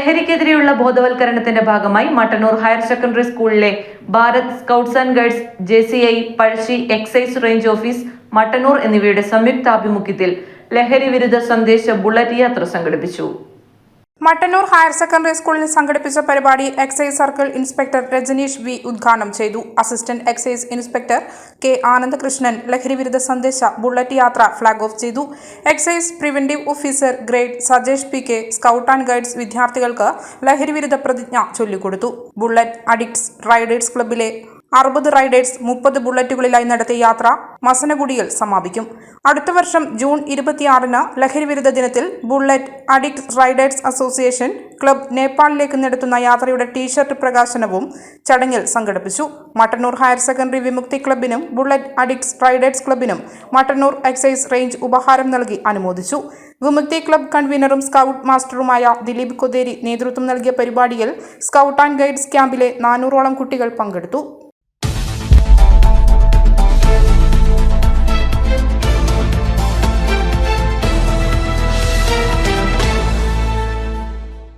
ലഹരിക്കെതിരെയുള്ള ബോധവൽക്കരണത്തിന്റെ ഭാഗമായി Mattannur higher secondary സ്കൂളിലെ Bharat scouts and guides J C I Pazhassi excise range office Mattannur എന്നിവയുടെ സംയുക്താഭിമുഖ്യത്തിൽ ലഹരി വിരുദ്ധ സന്ദേശ ബുള്ളറ്റ് യാത്ര സംഘടിപ്പിച്ചു. മട്ടന്നൂർ ഹയർ സെക്കൻഡറി സ്കൂളിൽ സംഘടിപ്പിച്ച പരിപാടി excise circle inspector Rajaneesh V ഉദ്ഘാടനം ചെയ്തു. Assistant excise inspector K Anandakrishnan ലഹരിവിരുദ്ധ സന്ദേശ ബുള്ളറ്റ് യാത്ര ഫ്ളാഗ് ഓഫ് ചെയ്തു. Excise preventive officer grade Sajesh P K scout and guides വിദ്യാർത്ഥികൾക്ക് ലഹരിവിരുദ്ധ പ്രതിജ്ഞ ചൊല്ലിക്കൊടുത്തു. ബുള്ളറ്റ് അഡിക്ട്സ് റൈഡേഴ്സ് ക്ലബിലെ അറുപത് റൈഡേഴ്സ് മുപ്പത് ബുള്ളറ്റുകളിലായി നടത്തിയ യാത്ര മസനഗുഡിയിൽ സമാപിക്കും. അടുത്ത വർഷം ജൂൺ ഇരുപത്തിയാറിന് ലഹരിവിരുദ്ധ ദിനത്തിൽ Bullet addict riders association club നേപ്പാളിലേക്ക് നടത്തുന്ന യാത്രയുടെ ടീഷർട്ട് പ്രകാശനവും ചടങ്ങിൽ സംഘടിപ്പിച്ചു. മട്ടന്നൂർ ഹയർ സെക്കൻഡറി വിമുക്തി ക്ലബിനും ബുള്ളറ്റ് അഡിക്ട്സ് റൈഡേഴ്സ് ക്ലബിനും മട്ടന്നൂർ എക്സൈസ് റേഞ്ച് ഉപഹാരം നൽകി അനുമോദിച്ചു. വിമുക്തി ക്ലബ് കൺവീനറും സ്കൗട്ട് മാസ്റ്ററുമായ ദിലീപ് കൊതേരി നേതൃത്വം നൽകിയ പരിപാടിയിൽ സ്കൗട്ട് ആൻഡ് ഗൈഡ്സ് ക്യാമ്പിലെ നാനൂറോളം കുട്ടികൾ പങ്കെടുത്തു.